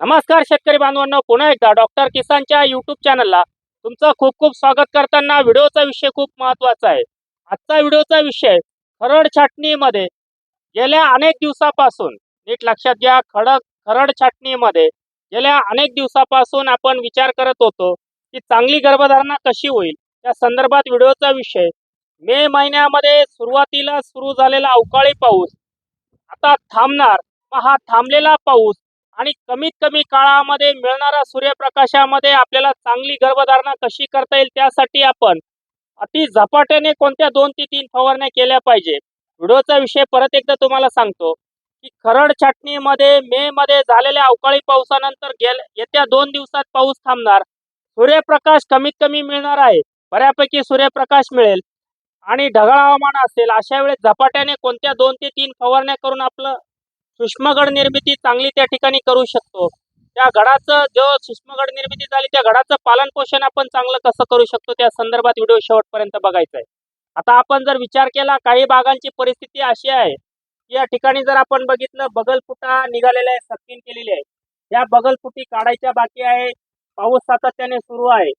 नमस्कार शेतकरी बांधवांनो पुन्हा एकदा डॉक्टर किसानच्या युट्यूब चॅनलला तुमचं खूप खूप स्वागत करताना व्हिडिओचा विषय खूप महत्त्वाचा आहे. आजचा व्हिडिओचा विषय खरड छाटणीमध्ये गेल्या अनेक दिवसापासून नीट लक्षात घ्या खडक खरड छाटणीमध्ये गेल्या अनेक दिवसापासून आपण विचार करत होतो की चांगली गर्भधारणा कशी होईल. त्या संदर्भात व्हिडिओचा विषय. मे महिन्यामध्ये सुरुवातीला सुरू झालेला अवकाळी पाऊस. आता थांबणार मग हा थांबलेला पाऊस आणि कमीत कमी काळामध्ये मिळणाऱ्या सूर्यप्रकाशामध्ये आपल्याला चांगली गर्भधारणा कशी करता येईल त्यासाठी आपण अति झपाट्याने कोणत्या दोन ते तीन फवारण्या केल्या पाहिजे? व्हिडिओचा विषय परत एकदा तुम्हाला सांगतो की खरड छाटणीमध्ये मे मध्ये झालेल्या अवकाळी पावसानंतर गेल येत्या दोन दिवसात पाऊस थांबणार. सूर्यप्रकाश कमीत कमी मिळणार आहे. बऱ्यापैकी सूर्यप्रकाश मिळेल. आणि ढगाळ हवामान असेल अशा वेळेस झपाट्याने कोणत्या दोन ते तीन फवारण्या करून आपलं सूक्ष्मगड निर्मिती चांगली त्या ठिकाणी करू शकतो. त्या घडाचं जो सूक्ष्मगड निर्मिती झाली त्या घडाचं पालन पोषण आपण चांगलं कसं करू शकतो त्या संदर्भात व्हिडिओ शेवटपर्यंत बघायचा आहे आता आपण जर विचार केला काही भागांची परिस्थिती अशी आहे की या ठिकाणी जर आपण बघितलं बगलफुटा निघालेला आहे सक्तीन केलेली आहे या बगलफुटी काढायच्या बाकी आहे पाऊस सातत्याने सुरू आहे.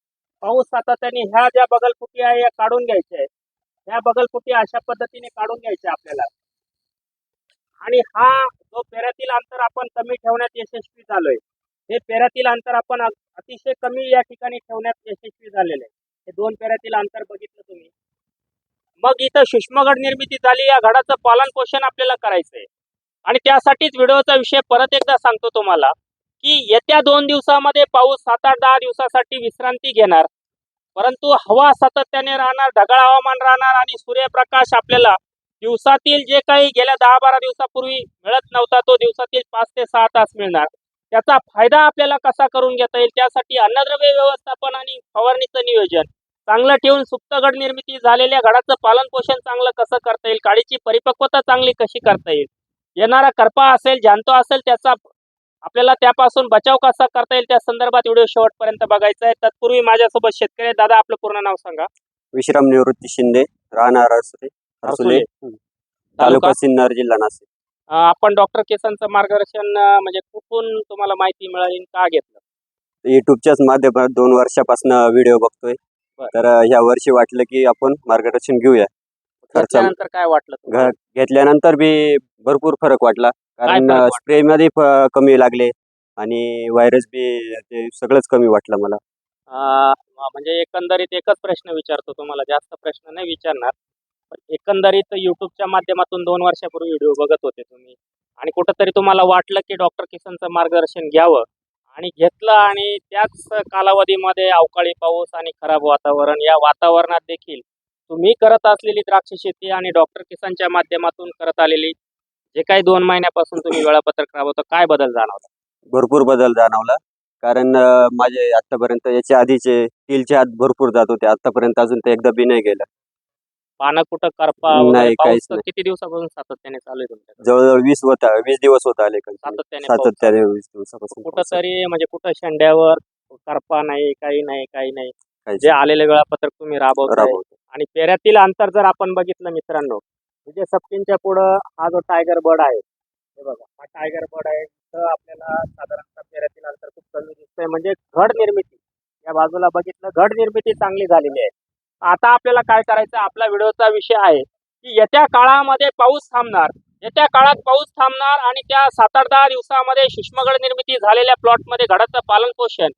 पाऊस सातत्याने ह्या ज्या बगलफुटी आहे या काढून घ्यायच्या आहे ह्या बगलफुटी अशा पद्धतीने काढून घ्यायच्या आपल्याला. आणि हा जो पेऱ्यातील अंतर आपण कमी ठेवण्यात यशस्वी झालोय हे पेऱ्यातील अंतर आपण अतिशय कमी या ठिकाणी ठेवण्यात यशस्वी झालेलं आहे. हे दोन पेऱ्यातील अंतर बघितलं तुम्ही. मग इथं सूक्ष्मगड निर्मिती झाली या घडाचं पालन पोषण आपल्याला करायचंय आणि त्यासाठीच व्हिडिओचा विषय परत एकदा सांगतो तुम्हाला की येत्या दोन दिवसामध्ये पाऊस सात आठ दहा दिवसासाठी विश्रांती घेणार परंतु हवा सातत्याने राहणार ढगाळ हवामान राहणार आणि सूर्यप्रकाश आपल्याला दिवसातील जे काही गेल्या दहा बारा दिवसापूर्वी मिळत नव्हता तो दिवसातील पाच ते सहा तास मिळणार. त्याचा फायदा आपल्याला कसा करून घेता येईल? त्यासाठी अन्नद्रव्य व्यवस्थापन आणि फवारणीचं नियोजन. चांगलं ठेवून सुप्तगड निर्मिती झालेल्या घडाचं पालन पोषण चांगलं कसं करता येईल? काळीची परिपक्वता चांगली कशी करता येईल? येणारा करपा असेल जाणतो असेल त्याचा आपल्याला त्यापासून बचाव कसा करता येईल? त्या संदर्भात व्हिडिओ शेवटपर्यंत बघायचा आहे. तत्पूर्वी माझ्यासोबत शेतकरी दादा आपलं पूर्ण नाव सांगा. विश्राम निवृत्ती शिंदे राहणार असते हरसुले. तालुका सिन्नर जिल्हा नाशिक. आपण डॉक्टर केसांचं मार्गदर्शन म्हणजे कुठून तुम्हाला माहिती मिळाली का घेतलं? युट्यूबच्याच माध्यमात दोन वर्षापासून व्हिडिओ बघतोय. तर ह्या वर्षी वाटलं की आपण मार्गदर्शन घेऊया. घेतल्यानंतर काय वाटलं घेतल्यानंतर बी भरपूर फरक वाटला. कारण? स्प्रे मध्ये कमी लागले आणि व्हायरस बी ते सगळंच कमी वाटलं मला. म्हणजे एकंदरीत एकच प्रश्न विचारतो तुम्हाला. जास्त प्रश्न नाही विचारणार. एकंदरीत युट्यूबच्या माध्यमातून दोन वर्षापूर्वी व्हिडिओ बघत होते तुम्ही. आणि कुठंतरी तुम्हाला वाटलं की डॉक्टर किसनचं मार्गदर्शन घ्यावं. आणि घेतलं आणि त्याच कालावधीमध्ये अवकाळी पाऊस आणि खराब वातावरण या वातावरणात देखील तुम्ही करत असलेली द्राक्ष शेती आणि डॉक्टर किसनच्या माध्यमातून करत आलेली जे काही दोन महिन्यापासून तुम्ही वेळापत्रक राबवता काय बदल जाणवला? भरपूर बदल जाणवला. कारण माझे आतापर्यंत याच्या आधीचे स्टीलचे हात भरपूर जात होते. आतापर्यंत अजून ते एकदा बी नाही गेलं. पानं कुठं करपा नाही, काहीच पाऊस किती दिवसापासून सातत्याने चालू आहे तुमच्याकडे? जवळजवळ वीस होता वीस दिवस होत आले continue. सातत्याने पाऊस सातत्याने वीस दिवसापासून कुठं पाऊस आहे. तरी म्हणजे कुठं शेंड्यावर करपा नाही काही नाही काही नाही. काहीच जे आलेले वेळापत्रक तुम्ही राबवताय राबवतो. आणि पेऱ्यातील अंतर जर आपण बघितलं मित्रांनो म्हणजे सप्तींच्या पुढं हा जो टायगर बर्ड आहे हे बघा हा टायगर बर्ड आहे. तर आपल्याला साधारणतः पेऱ्यातील अंतर खूप कमी दिसतंय. म्हणजे घड निर्मिती. या बाजूला बघितलं घड निर्मिती चांगली झालेली आहे. आता आपल्याला काय करायचं आपला व्हिडिओचा विषय आहे की येत्या काळामध्ये पाऊस थांबणार. येत्या काळात पाऊस थांबणार आणि त्या सात आठ दहा दिवसामध्ये सूक्ष्मगड निर्मिती झालेल्या प्लॉटमध्ये घडाचं पालन पोषण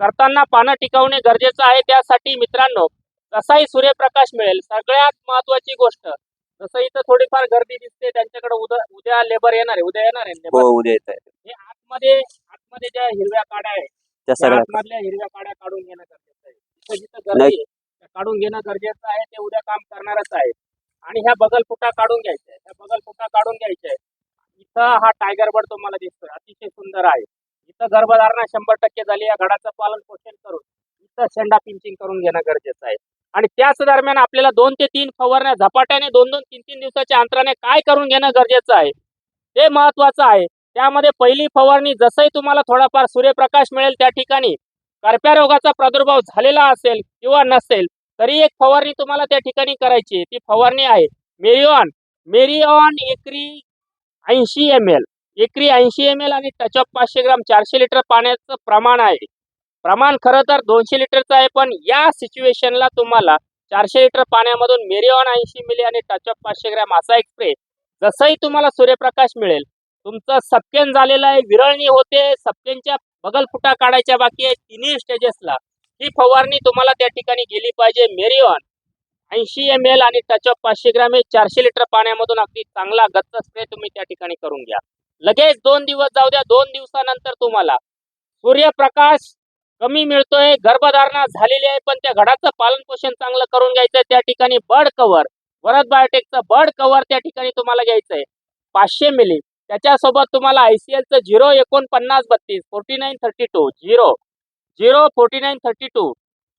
करताना पानं टिकवणे गरजेचं आहे. त्यासाठी मित्रांनो जसाही सूर्यप्रकाश मिळेल सगळ्यात महत्वाची गोष्ट जसं इथं थोडीफार गर्दी दिसते त्यांच्याकडे उद्या उद्या लेबर येणार आहे उद्या येणार आहे हो लेबर उद्या येत आहे. हे आतमध्ये आतमध्ये ज्या हिरव्या काड्या आहेत त्या आतमधल्या हिरव्या काड्या काढून घेणं गरजेचं आहे काढून घेणं गरजेचं आहे ते उद्या काम करणारच आहे आणि ह्या बगलफुटा काढून घ्यायच्या आहेत ह्या बगलफुटा काढून घ्यायच्या आहेत. इथं हा टायगर बर्ड तुम्हाला दिसतोय अतिशय सुंदर आहे. इथं गर्भधारणा शंभर टक्के झाली या घडाचं पालन पोषण करून इथं शेंडा पिंचिंग करून घेणं गरजेचं आहे. आणि त्याच दरम्यान आपल्याला दोन ते तीन फवारण्या झपाट्याने दोन दोन तीन तीन दिवसाच्या अंतराने काय करून घेणं गरजेचं आहे ते महत्वाचं आहे. त्यामध्ये पहिली फवारणी जसंही तुम्हाला थोडाफार सूर्यप्रकाश मिळेल त्या ठिकाणी कर्प्या रोगाचा प्रादुर्भाव झालेला असेल किंवा नसेल तरी एक फवारणी तुम्हाला त्या ठिकाणी करायची आहे. ती फवारणी आहे. मेरिऑन मेरिऑन एकरी ऐंशी एम एल एकरी ऐंशी एम एल आणि टचअप पाचशे ग्राम चारशे लिटर पाण्याचं प्रमाण आहे. प्रमाण खरं तर दोनशे लिटरचं आहे पण या सिच्युएशनला तुम्हाला चारशे लिटर पाण्यामधून मेरिऑन ऐंशी मिली आणि टचअप पाचशे ग्रॅम असा एक स्प्रे जसंही तुम्हाला सूर्यप्रकाश मिळेल. तुमचं सपकेन झालेलं आहे विरळणी होते सपकेनच्या बगलफुटा काढायच्या बाकी आहे तिन्ही स्टेजेसला ही फवारणी तुम्हाला त्या ठिकाणी गेली पाहिजे. मेरिऑन ऐंशी एम एल आणि टचअप पाचशे ग्रॅम हे चारशे लिटर पाण्यामधून अगदी चांगला गच्च स्प्रे तुम्ही त्या ठिकाणी करून घ्या. लगेच दोन दिवस जाऊ द्या. दोन दिवसानंतर तुम्हाला सूर्यप्रकाश कमी मिळतोय गर्भधारणा झालेली आहे पण त्या घडाचं पालन पोषण चांगलं करून घ्यायचंय. त्या ठिकाणी बर्ड कव्हर वरद बायोटेकचं बर्ड कव्हर त्या ठिकाणी तुम्हाला घ्यायचंय. पाचशे मिली. त्याच्यासोबत तुम्हाला आयसीएलचं झिरो एकोणपन्नास बत्तीस forty nine thirty two zero zero forty nine thirty two.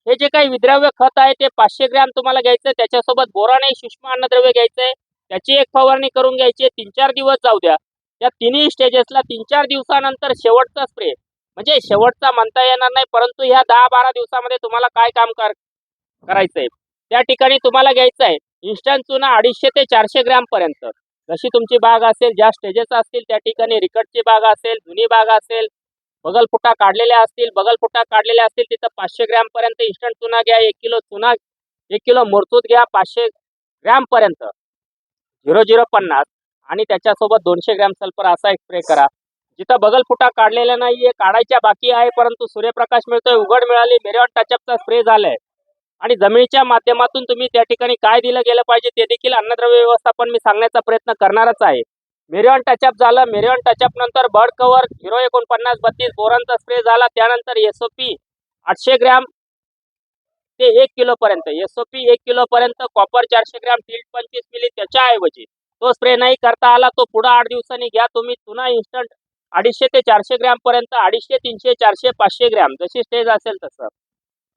हे जे काही विद्राव्य खत आहे ते पाचशे ग्रॅम तुम्हाला घ्यायचं त्याच्यासोबत बोराने सूक्ष्म अन्नद्रव्य घ्यायचं आहे त्याची एक फवारणी करून घ्यायची आहे. तीन चार दिवस जाऊ द्या. या तिन्ही स्टेजेसला तीन चार दिवसानंतर शेवटचा स्प्रे म्हणजे शेवटचा म्हणता येणार नाही परंतु ह्या दहा बारा दिवसामध्ये तुम्हाला काय काम कर करायचंय? त्या ठिकाणी तुम्हाला घ्यायचं आहे इन्स्टंट चुना अडीचशे ते चारशे ग्रॅम पर्यंत. जशी तुमची बाग असेल ज्या स्टेजेस असतील त्या ठिकाणी रिकटची बाग असेल जुनी बाग असेल बगलफुटा काढलेल्या असतील बगलफुटा काढलेल्या असतील तिथं पाचशे ग्रॅम पर्यंत इन्स्टंट चुना घ्या एक किलो चुना एक किलो मुरतूत घ्या पाचशे ग्रॅम पर्यंत. झिरो झिरो पन्नास. आणि त्याच्यासोबत दोनशे ग्रॅम सल्फर असा एक स्प्रे करा. जिथं बगलफुटा काढलेला नाहीये काढायच्या बाकी आहे परंतु सूर्यप्रकाश मिळतोय उघड मिळाली मेरेऑन टचअपचा स्प्रे झालाय. आणि जमिनीच्या माध्यमातून तुम्ही त्या ठिकाणी काय दिलं गेलं पाहिजे ते देखील अन्नद्रव्य व्यवस्थापन मी सांगण्याचा प्रयत्न करणारच आहे. मेरियॉन टचअप झालं. मेरियॉन टचअप नंतर बर्ड कव्हर झिरो एकोणपन्नास बत्तीस बोरांचा स्प्रे झाला. त्यानंतर एसओपी आठशे ग्रॅम ते एक किलो पर्यंत. एसओपी एक किलो पर्यंत कॉपर चारशे ग्रॅम टिल्ट पंचवीस मिली त्याच्याऐवजी तो स्प्रे नाही करता आला तो पुढे आठ दिवसांनी घ्या. तुम्ही पुन्हा इन्स्टंट अडीचशे ते चारशे ग्रॅम पर्यंत अडीचशे तीनशे चारशे पाचशे ग्रॅम जशी स्टेज असेल तसं.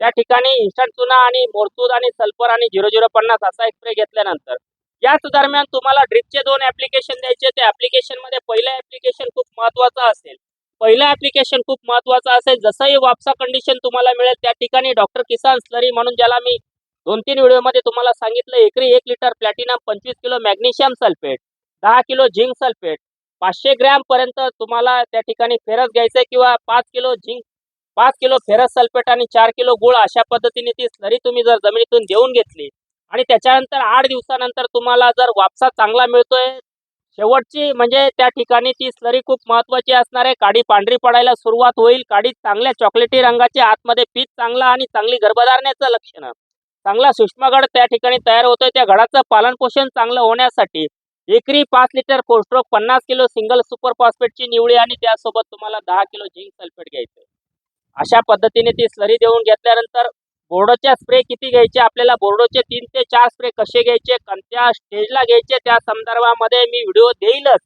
त्या ठिकाणी इन्स्टंट चुना आणि मोरतूद आणि सल्फर आणि झिरो झिरो पन्नास असा एक स्प्रे घेतल्यानंतर याच दरम्यान तुम्हाला ड्रिपचे दोन ऍप्लिकेशन द्यायचे त्या ऍप्लिकेशनमध्ये पहिलं ऍप्लिकेशन खूप महत्वाचं असेल. पहिलं ऍप्लिकेशन खूप महत्वाचं असेल. जसंही वापसा कंडिशन तुम्हाला मिळेल त्या ठिकाणी डॉक्टर किसान स्लरी म्हणून ज्याला मी दोन तीन व्हिडिओमध्ये तुम्हाला सांगितलं एकरी एक लिटर प्लॅटिनम पंचवीस किलो मॅग्नेशियम सल्फेट दहा किलो झिंक सल्फेट पाचशे ग्रॅम पर्यंत तुम्हाला त्या ठिकाणी फेरस घ्यायचंय किंवा पाच किलो झिंक पाच किलो फेरस सल्फेट आणि चार किलो गुळ अशा पद्धतीने ती स्लरी तुम्ही जर जमिनीतून देऊन घेतली आणि त्याच्यानंतर आठ दिवसानंतर तुम्हाला जर वापसा चांगला मिळतोय शेवटची म्हणजे त्या ठिकाणी ती स्लरी खूप महत्वाची असणार आहे. काडी पांढरी पडायला सुरुवात होईल. काडी चांगल्या चॉकलेटी रंगाची आतमध्ये पीठ चांगला आणि चांगली गर्भधारण्याचं लक्षण. चांगला सूक्ष्मगड त्या ठिकाणी तयार होतोय. त्या गडाचं पालन पोषण चांगलं होण्यासाठी एकरी पाच लिटर कोस्ट्रोक पन्नास किलो सिंगल सुपर फॉस्फेटची निवडी आणि त्यासोबत तुम्हाला दहा किलो झिंक सल्फेट घ्यायचं अशा पद्धतीने ती स्लरी देऊन घेतल्यानंतर बोर्डोच्या स्प्रे किती घ्यायचे? आपल्याला बोर्डोचे तीन ते चार स्प्रे कसे घ्यायचे? कोणत्या स्टेजला घ्यायचे? त्या संदर्भामध्ये मी व्हिडिओ देईलच.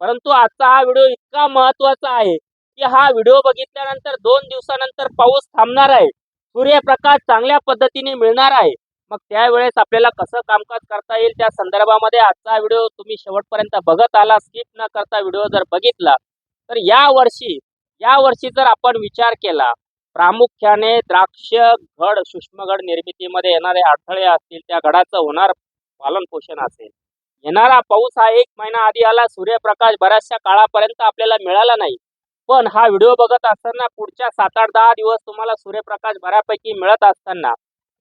परंतु आजचा हा व्हिडिओ इतका महत्त्वाचा आहे की हा व्हिडिओ बघितल्यानंतर दोन दिवसानंतर पाऊस थांबणार आहे. सूर्यप्रकाश चांगल्या पद्धतीने मिळणार आहे. मग त्यावेळेस आपल्याला कसं कामकाज करता येईल? त्या संदर्भामध्ये आजचा व्हिडिओ तुम्ही शेवटपर्यंत बघत आला स्किप न करता व्हिडिओ जर बघितला तर या वर्षी या वर्षी जर आपण विचार केला प्रामुख्याने द्राक्ष घड सूक्ष्मगड निर्मितीमध्ये येणारे अडथळे असतील त्या घडाचं होणार पालन पोषण असेल. येणारा पाऊस हा एक महिना आधी आला सूर्यप्रकाश बऱ्याचशा काळापर्यंत आपल्याला मिळाला नाही. पण हा व्हिडिओ बघत असताना पुढच्या सात आठ दहा दिवस तुम्हाला सूर्यप्रकाश बऱ्यापैकी मिळत असताना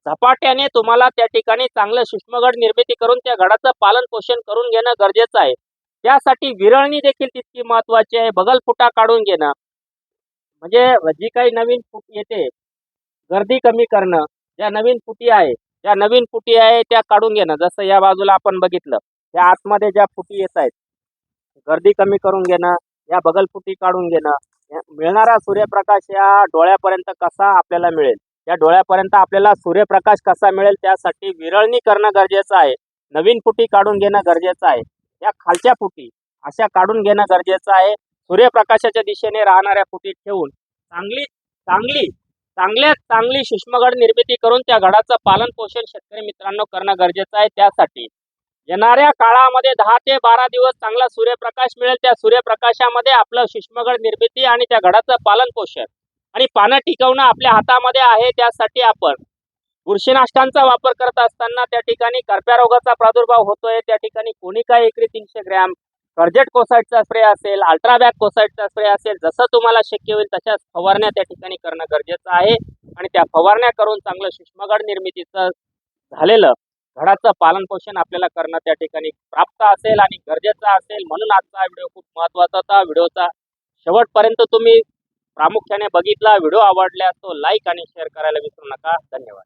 झपाट्याने तुम्हाला त्या ठिकाणी चांगलं सूक्ष्मगड निर्मिती करून त्या घडाचं पालन पोषण करून घेणं गरजेचं आहे. त्यासाठी विरळणी देखील तितकी महत्वाची आहे. बगलफुटा काढून घेणं म्हणजे जी काही नवीन फुटी येते गर्दी कमी करणं ज्या नवीन फुटी आहे त्या नवीन फुटी आहे त्या काढून घेणं. जसं या बाजूला आपण बघितलं त्या आतमध्ये ज्या फुटी येत आहेत गर्दी कमी करून घेणं या बगल फुटी काढून घेणं मिळणारा सूर्यप्रकाश या डोळ्यापर्यंत कसा आपल्याला मिळेल? या डोळ्यापर्यंत आपल्याला सूर्यप्रकाश कसा मिळेल? त्यासाठी विरळणी करणं गरजेचं आहे. नवीन फुटी काढून घेणं गरजेचं आहे. या खालच्या फुटी अशा काढून घेणं गरजेचं आहे. सूर्यप्रकाशाच्या दिशेने राहणाऱ्या फुटीत ठेवून चांगली चांगली चांगल्यात चांगली सूक्ष्मगड निर्मिती करून त्या गडाचं पालन पोषण शेतकरी मित्रांनो करणं गरजेचं आहे. त्यासाठी येणाऱ्या काळामध्ये दहा ते बारा दिवस चांगला सूर्यप्रकाश मिळेल. त्या सूर्यप्रकाशामध्ये आपलं सूक्ष्मगड निर्मिती आणि त्या गडाचं पालन पोषण आणि पानं टिकवणं आपल्या हातामध्ये आहे. त्यासाठी आपण बुरशीनाशकांचा वापर करत असताना त्या ठिकाणी कर्प्या रोगाचा प्रादुर्भाव होतोय. त्या ठिकाणी कोणी काय एकरी तीनशे ग्रॅम कर्जेट कोसाईटचा स्प्रे असेल अल्ट्राबॅक कोसाईटचा स्प्रे असेल जसं तुम्हाला शक्य होईल तशाच फवारण्या त्या ठिकाणी करणं गरजेचं आहे. आणि त्या फवारण्या करून चांगलं सूक्ष्मगड निर्मितीचं झालेलं घडाचं पालन पोषण आपल्याला करणं त्या ठिकाणी प्राप्त असेल आणि गरजेचं असेल म्हणून आजचा व्हिडिओ खूप महत्त्वाचा होता. व्हिडिओचा शेवटपर्यंत तुम्ही प्रामुख्याने बघितला व्हिडिओ आवडल्यास तो लाईक आणि शेअर करायला विसरू नका. धन्यवाद.